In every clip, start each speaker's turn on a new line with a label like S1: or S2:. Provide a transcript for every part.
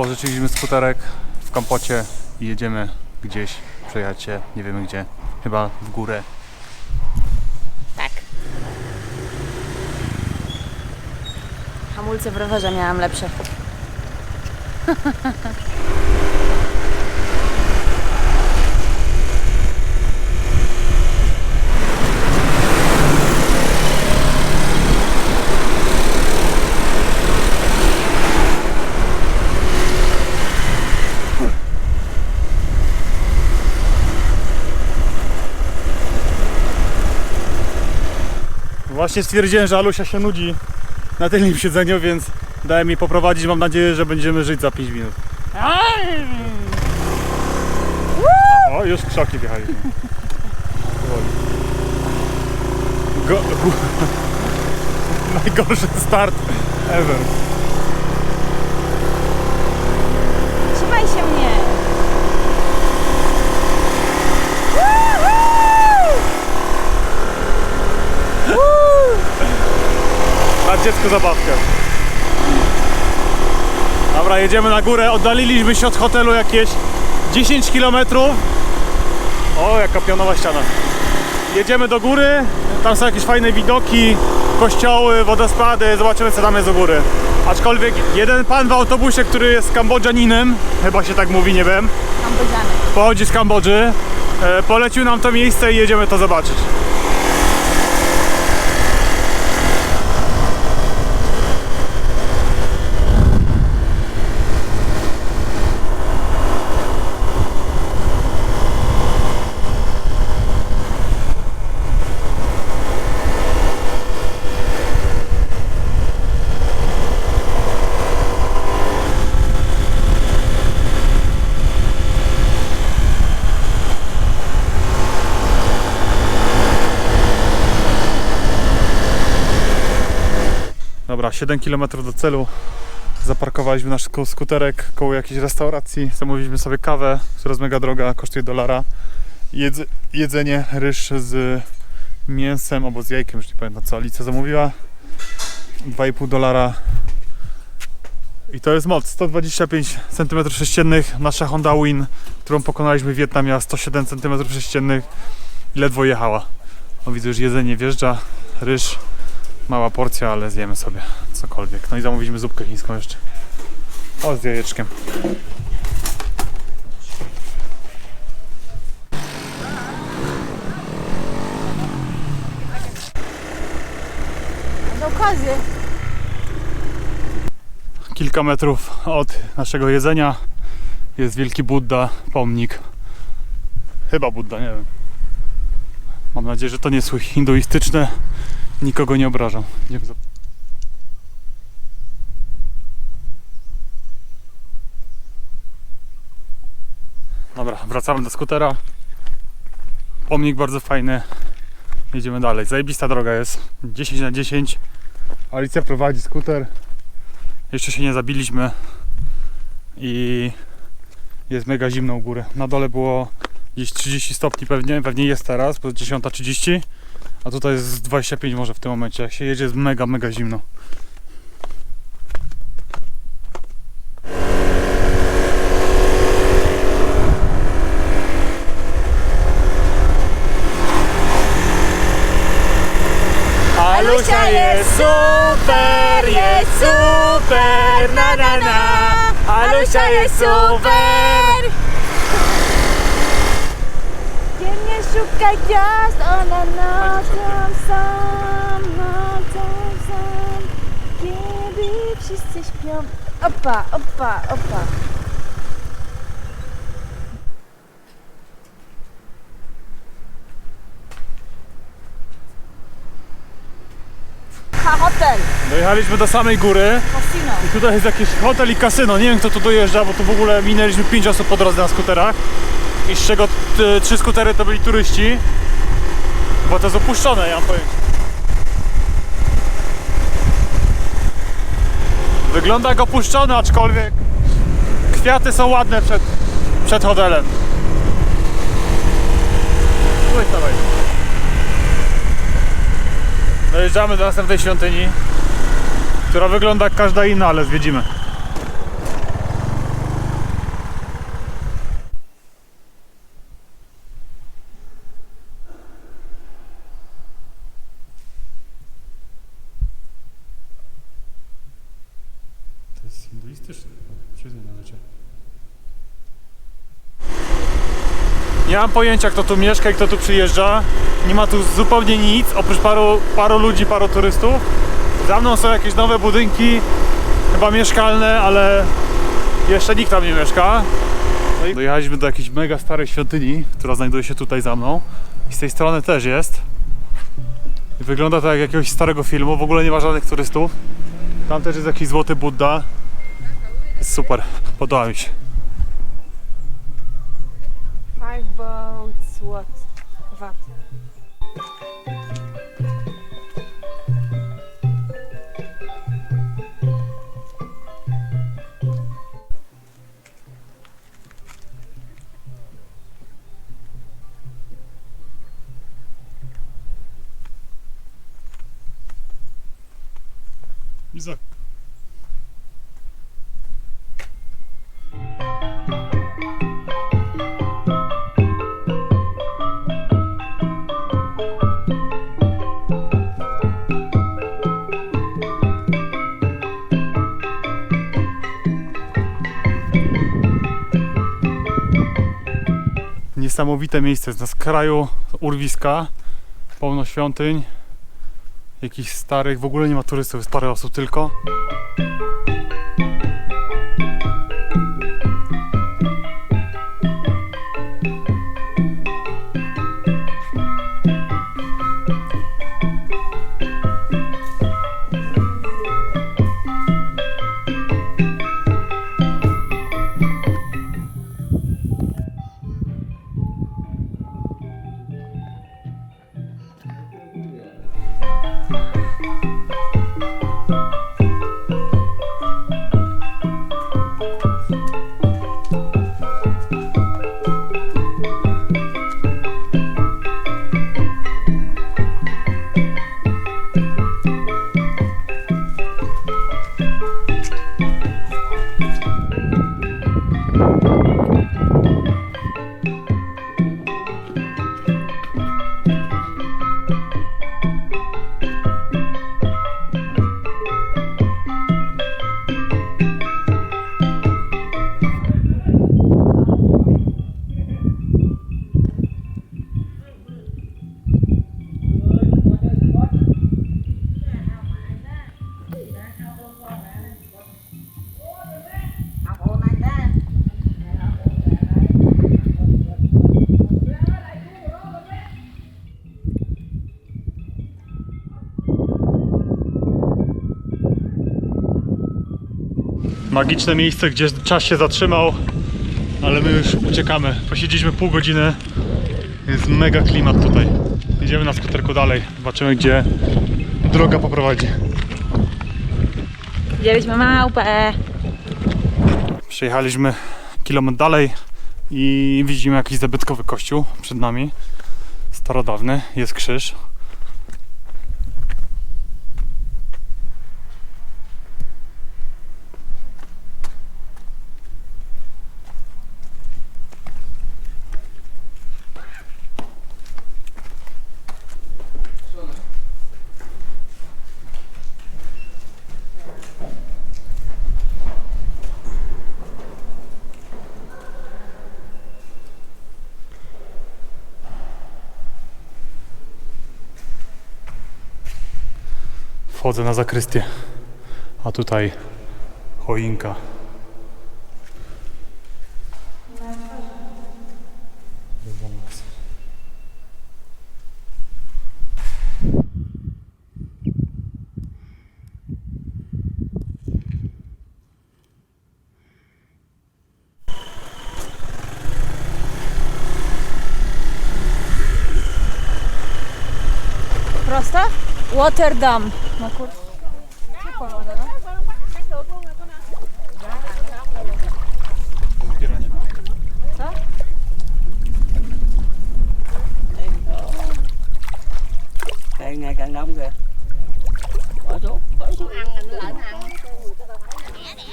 S1: Pożyczyliśmy skuterek w Kampocie i jedziemy gdzieś, przejechać się, nie wiemy gdzie, chyba w górę.
S2: Tak. Hamulce w rowerze miałam lepsze.
S1: Właśnie stwierdziłem, że Alusia się nudzi na tylnym siedzeniu, więc dałem jej poprowadzić. Mam nadzieję, że będziemy żyć za 5 minut. O, już krzoki wjechaliśmy. Go, najgorszy start ever.
S2: Trzymaj się mnie!
S1: Na dziecku zabawkę. Dobra, jedziemy na górę. Oddaliliśmy się od hotelu jakieś 10 km. O, jaka pionowa ściana. Jedziemy do góry. Tam są jakieś fajne widoki, kościoły, wodospady. Zobaczymy, co tam jest do góry. Aczkolwiek jeden pan w autobusie, który jest kambodżaninem, chyba się tak mówi, nie wiem, pochodzi z Kambodży, e, polecił nam to miejsce i jedziemy to zobaczyć. Dobra, 7 km do celu. Zaparkowaliśmy nasz sku- skuterek koło jakiejś restauracji. Zamówiliśmy sobie kawę, która jest mega droga, kosztuje dolara. Jedz, jedzenie, ryż z mięsem albo z jajkiem, już nie pamiętam co Alicja zamówiła. 2,5 dolara. I to jest moc, 125 cm3. Nasza Honda Win, którą pokonaliśmy w Wietnamie, miała 107 cm3 i ledwo jechała. O, widzę, już jedzenie wjeżdża, ryż, Mała porcja, ale zjemy sobie cokolwiek. No i zamówiliśmy zupkę chińską jeszcze. O, z jajeczkiem. Kilka metrów od naszego jedzenia jest wielki Buddha, pomnik. Chyba Buddha, nie wiem. Mam nadzieję, że to nie jest hinduistyczne. Nikogo nie obrażam. Za... Dobra, wracamy do skutera. Pomnik bardzo fajny. Jedziemy dalej. Zajebista droga jest. 10 na 10. Alicja prowadzi skuter. Jeszcze się nie zabiliśmy. I jest mega zimno u góry. Na dole było gdzieś 30 stopni pewnie, pewnie jest teraz, bo jest 10.30. A tutaj jest 25 może w tym momencie. Jak się jedzie jest mega, mega zimno.
S2: Alusia jest super, jest super, na na na. Alusia jest super. Szukaj gwiazd, ona nocą sam, nocą sam. Kiedy wszyscy śpią. Opa, opa, opa. Ha, hotel,
S1: Dojechaliśmy do samej góry
S2: casino.
S1: i tutaj jest jakiś hotel i kasyno. Nie wiem kto tu dojeżdża, bo tu w ogóle minęliśmy 5 osób po drodze na skuterach. I z czego t- trzy skutery to byli turyści. Bo to jest opuszczone, ja mam pojęcie. Wygląda jak opuszczone, aczkolwiek kwiaty są ładne przed, przed hotelem. Dojeżdżamy do następnej świątyni, która wygląda jak każda inna, ale zwiedzimy. turystyczny. Przyjdzie na życie. Nie mam pojęcia kto tu mieszka i kto tu przyjeżdża. Nie ma tu zupełnie nic, oprócz paru, paru ludzi, paru turystów. Za mną są jakieś nowe budynki, chyba mieszkalne, ale jeszcze nikt tam nie mieszka. No i dojechaliśmy do jakiejś mega starej świątyni, która znajduje się tutaj za mną. I z tej strony też jest. I wygląda to jak jakiegoś starego filmu, w ogóle nie ma żadnych turystów. Tam też jest jakiś złoty Buddha. Jest super, podoba mi się.
S2: Five boats, what?
S1: Niesamowite miejsce, na skraju urwiska, pełno świątyń, jakichś starych, w ogóle nie ma turystów, jest parę osób tylko. Magiczne miejsce, gdzie czas się zatrzymał, ale my już uciekamy. Posiedzieliśmy pół godziny. Jest mega klimat tutaj. Idziemy na skuterku dalej. Zobaczymy, gdzie droga poprowadzi.
S2: Widzieliśmy małpę.
S1: Przejechaliśmy kilometr dalej i widzimy jakiś zabytkowy kościół przed nami. Starodawny, jest krzyż. Wchodzę na zakrystię, a tutaj choinka.
S2: Waterdam. No kur... Co?
S3: Ngày càng đông kìa. Bỏ xuống, bỏ xuống.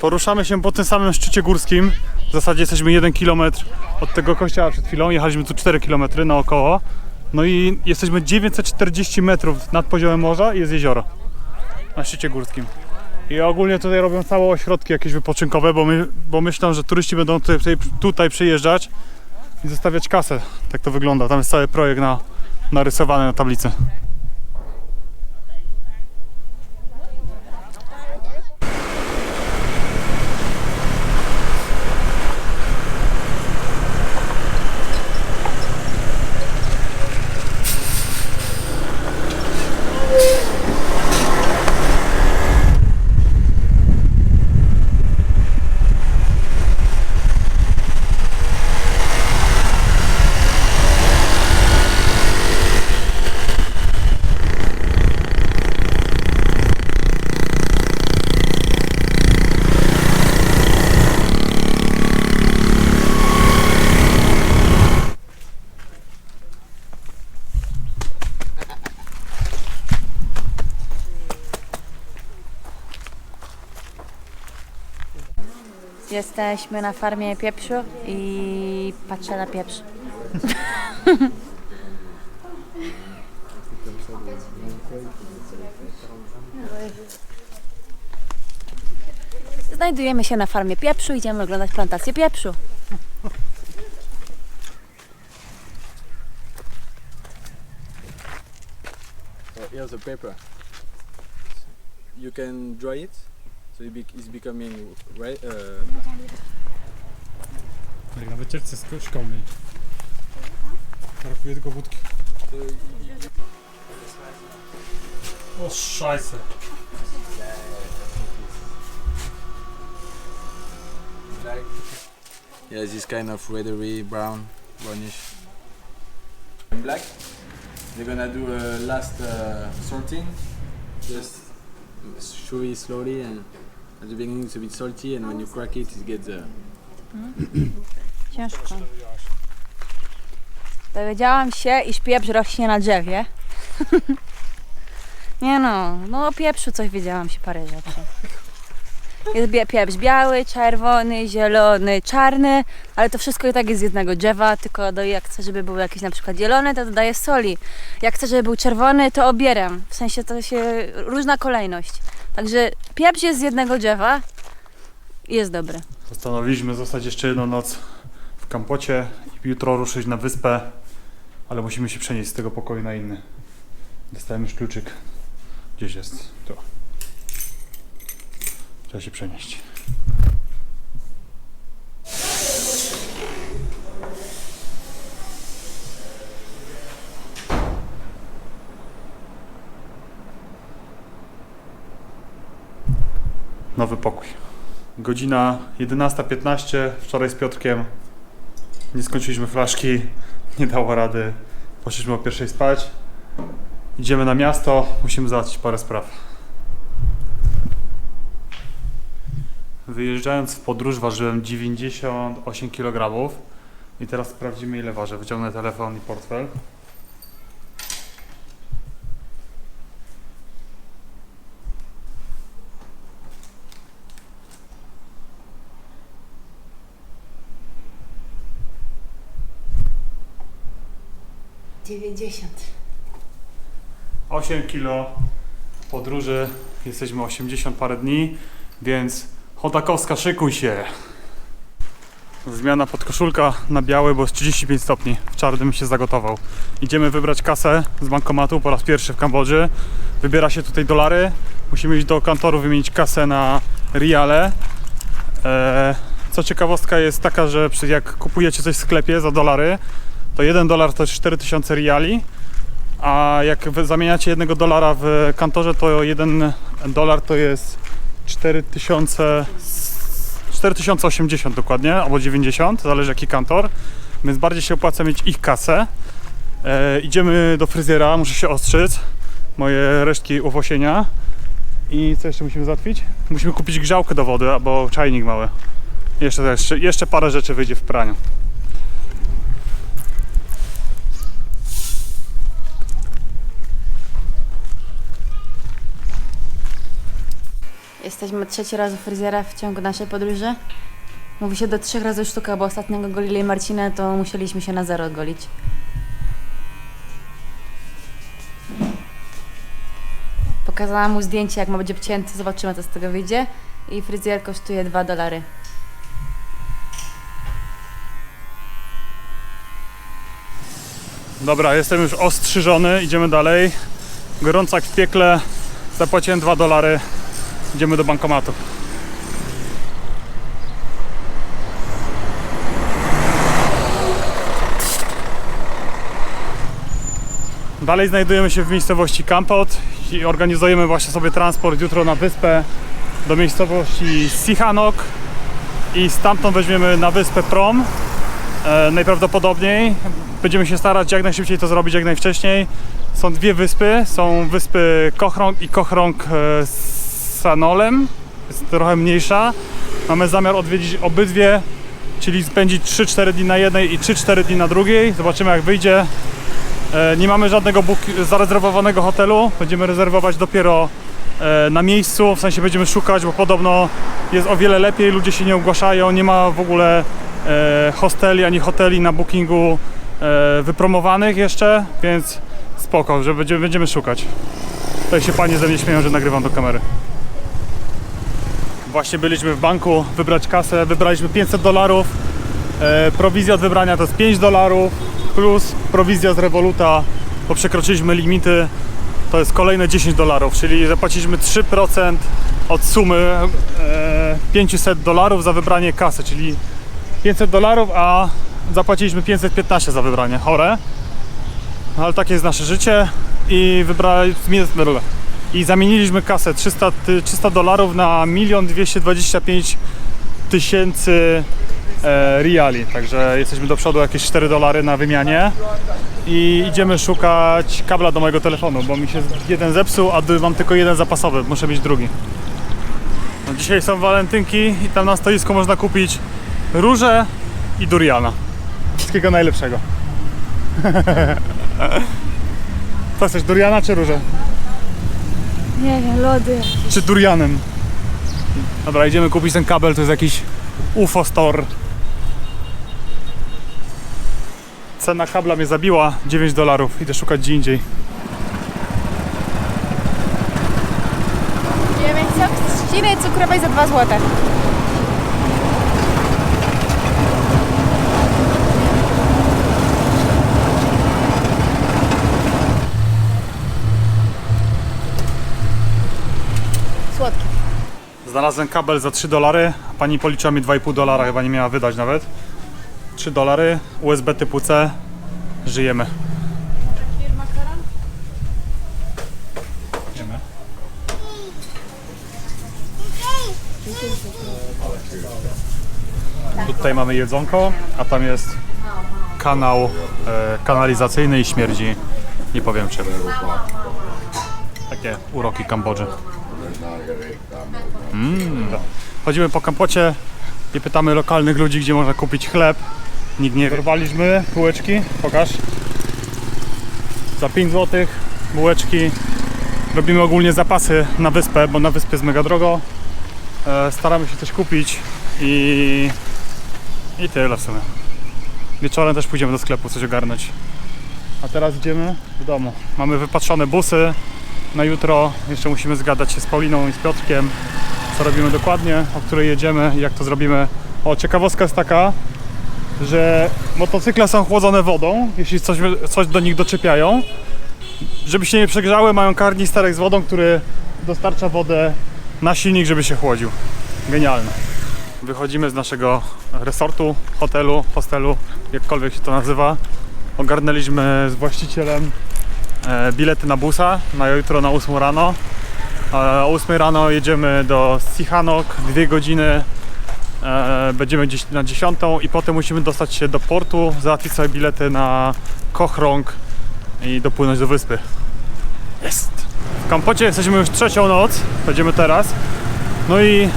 S1: Poruszamy się po tym samym szczycie górskim. W zasadzie jesteśmy 1 km od tego kościoła przed chwilą. Jechaliśmy tu 4 km naokoło. No i jesteśmy 940 metrów nad poziomem morza i jest jezioro na szczycie górskim. I ogólnie tutaj robią całe ośrodki jakieś wypoczynkowe, bo, my, bo myślą, że turyści będą tutaj, tutaj, tutaj przyjeżdżać i zostawiać kasę. Tak to wygląda. Tam jest cały projekt na, narysowany na tablicy.
S2: Jesteśmy na farmie pieprzu i patrzę na pieprz. Znajdujemy się na farmie pieprzu, idziemy oglądać plantację pieprzu.
S4: So here's the paper. You can dry it, so it bec- it's becoming red. Uh,
S1: Jak na wycieczce z szkolnej. Brakuje tylko wódki.
S4: so
S1: O szajse.
S4: yeah, this kind of reddery brown, brownish. And black. They're gonna do a last uh, sorting, just show chewy slowly, and at the beginning it's a bit salty, and when you crack it, it gets uh,
S2: Ciężko. Dowiedziałam się, iż pieprz rośnie na drzewie. Nie no, no o pieprzu coś wiedziałam się parę rzeczy. Jest bie- pieprz biały, czerwony, zielony, czarny, ale to wszystko i tak jest z jednego drzewa, tylko do, jak chcę, żeby był jakiś na przykład zielony, to dodaję soli. Jak chcę, żeby był czerwony, to obieram. W sensie to się różna kolejność. Także pieprz jest z jednego drzewa i jest dobry.
S1: Postanowiliśmy zostać jeszcze jedną noc w Kampocie i jutro ruszyć na wyspę, ale musimy się przenieść z tego pokoju na inny. Dostałem już kluczyk. Gdzieś jest. Tu. Trzeba się przenieść. Nowy pokój. Godzina 11.15, wczoraj z Piotrkiem nie skończyliśmy flaszki, nie dało rady. Poszliśmy o pierwszej spać. Idziemy na miasto, musimy załatwić parę spraw. Wyjeżdżając w podróż ważyłem 98 kg i teraz sprawdzimy ile ważę. Wyciągnę telefon i portfel.
S2: Dziewięćdziesiąt.
S1: 8 kilo podróży, jesteśmy 80 parę dni, więc Chodakowska szykuj się. Zmiana podkoszulka na biały, bo jest 35 stopni. W czarnym się zagotował. Idziemy wybrać kasę z bankomatu po raz pierwszy w Kambodży. Wybiera się tutaj dolary. Musimy iść do kantoru wymienić kasę na riale. Eee, co ciekawostka jest taka, że jak kupujecie coś w sklepie za dolary, to 1 dolar to jest 4000 riali, a jak zamieniacie jednego dolara w kantorze, to jeden dolar to jest 4000, 4080 dokładnie, albo 90, zależy jaki kantor, więc bardziej się opłaca mieć ich kasę. E, idziemy do fryzjera, muszę się ostrzyc, moje resztki owłosienia. I co jeszcze musimy załatwić? Musimy kupić grzałkę do wody, albo czajnik mały. Jeszcze, jeszcze, jeszcze parę rzeczy wyjdzie w praniu.
S2: Jesteśmy trzeci raz u fryzjera w ciągu naszej podróży. Mówi się do trzech razy sztuka, bo ostatniego golili Marcinę, to musieliśmy się na zero golić. Pokazałam mu zdjęcie, jak ma być obcięty, zobaczymy co z tego wyjdzie. I fryzjer kosztuje 2 dolary.
S1: Dobra, jestem już ostrzyżony, idziemy dalej. Gorąco jak w piekle, zapłaciłem 2 dolary. Idziemy do bankomatu. Dalej znajdujemy się w miejscowości Kampot i organizujemy właśnie sobie transport jutro na wyspę do miejscowości Sihanouk i stamtąd weźmiemy na wyspę prom e, najprawdopodobniej. Będziemy się starać jak najszybciej to zrobić, jak najwcześniej. Są dwie wyspy, są wyspy Kochrong i Kochrong e, Sanolem, jest trochę mniejsza. Mamy zamiar odwiedzić obydwie, czyli spędzić 3-4 dni na jednej i 3-4 dni na drugiej. Zobaczymy jak wyjdzie. E, Nie mamy żadnego zarezerwowanego hotelu. Będziemy rezerwować dopiero e, na miejscu, w sensie będziemy szukać, bo podobno jest o wiele lepiej, ludzie się nie ogłaszają, nie ma w ogóle e, hosteli ani hoteli na bookingu wypromowanych jeszcze, więc spoko, że będziemy, będziemy szukać. Tutaj się panie ze mnie śmieją, że nagrywam do kamery. Właśnie byliśmy w banku wybrać kasę, wybraliśmy 500 dolarów. E, prowizja od wybrania to jest 5 dolarów plus prowizja z Revoluta, bo przekroczyliśmy limity, to jest kolejne 10 dolarów, czyli zapłaciliśmy 3% od sumy e, 500 dolarów za wybranie kasy, czyli 500 dolarów, a zapłaciliśmy 515 za wybranie. Chore. Ale takie jest nasze życie i wybrali i zamieniliśmy kasę 300 ty- 300 dolarów na 1 225 tysięcy e, riali, także jesteśmy do przodu jakieś 4 dolary na wymianie i idziemy szukać kabla do mojego telefonu, bo mi się jeden zepsuł, a mam tylko jeden zapasowy, muszę mieć drugi. No, dzisiaj są walentynki i tam na stoisku można kupić róże i duriana. Wszystkiego najlepszego. Co chcesz, duriana czy róże?
S2: Nie wiem, lody.
S1: Czy durianem? Dobra, idziemy kupić ten kabel, to jest jakiś UFO Store. Cena kabla mnie zabiła, 9 dolarów. Idę szukać gdzie indziej.
S2: 9 sok z trzciny cukrowej za 2 złote.
S1: Znalazłem kabel za 3 dolary, pani policzyła mi 2,5 dolara, chyba nie miała wydać nawet. 3 dolary, USB typu C, żyjemy. Idziemy. Tutaj mamy jedzonko, a tam jest kanał e, kanalizacyjny i śmierdzi, nie powiem czym. Takie uroki Kambodży. Mm. Chodzimy po kampocie i pytamy lokalnych ludzi, gdzie można kupić chleb. Nikt nie wie. Wyrwaliśmy bułeczki, pokaż. Za 5 zł bułeczki. Robimy ogólnie zapasy na wyspę, bo na wyspie jest mega drogo. E, staramy się coś kupić i, i tyle w sumie. Wieczorem też pójdziemy do sklepu coś ogarnąć. A teraz idziemy do domu. Mamy wypatrzone busy na jutro. Jeszcze musimy zgadać się z Pauliną i z Piotrkiem, co robimy dokładnie, o której jedziemy i jak to zrobimy. O, ciekawostka jest taka, że motocykle są chłodzone wodą, jeśli coś, coś do nich doczepiają. Żeby się nie przegrzały, mają karnisterek z wodą, który dostarcza wodę na silnik, żeby się chłodził. Genialne. Wychodzimy z naszego resortu, hotelu, hostelu, jakkolwiek się to nazywa. Ogarnęliśmy z właścicielem bilety na busa na jutro na 8 rano. A O 8 rano jedziemy do Sihanouk, dwie godziny. E, Będziemy gdzieś na 10 i potem musimy dostać się do portu, załatwić sobie bilety na Kochrong i dopłynąć do wyspy. Jest! W Kampocie jesteśmy już trzecią noc, będziemy teraz. No i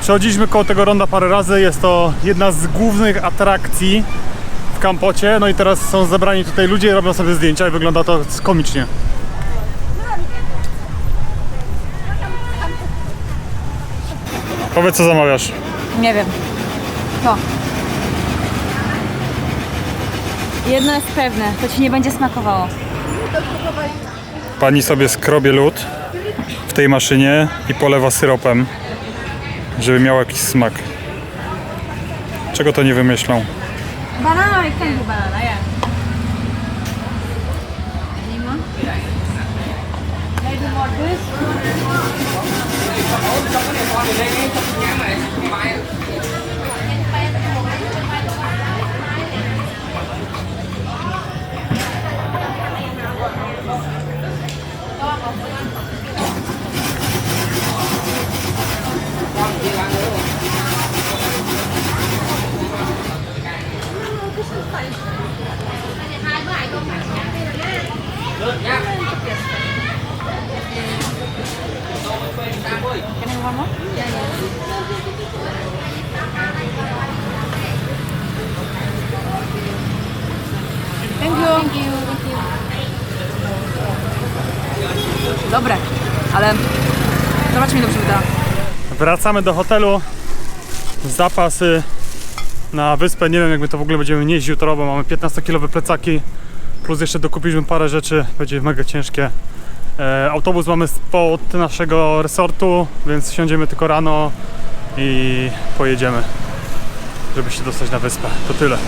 S1: przechodziliśmy koło tego ronda parę razy. Jest to jedna z głównych atrakcji Kampocie. No i teraz są zebrani tutaj ludzie i robią sobie zdjęcia i wygląda to komicznie. Powiedz co zamawiasz.
S2: Nie wiem. To. Jedno jest pewne, to ci nie będzie smakowało.
S1: Pani sobie skrobie lód w tej maszynie i polewa syropem, żeby miał jakiś smak. Czego to nie wymyślą?
S2: Banana, jak ten banana, ja.
S1: Wracamy do hotelu. Zapasy na wyspę. Nie wiem, jak my to w ogóle będziemy nieść jutro, bo mamy 15-kilowe plecaki. Plus jeszcze dokupiliśmy parę rzeczy. Będzie mega ciężkie. E, autobus mamy spod naszego resortu, więc siądziemy tylko rano i pojedziemy, żeby się dostać na wyspę. To tyle.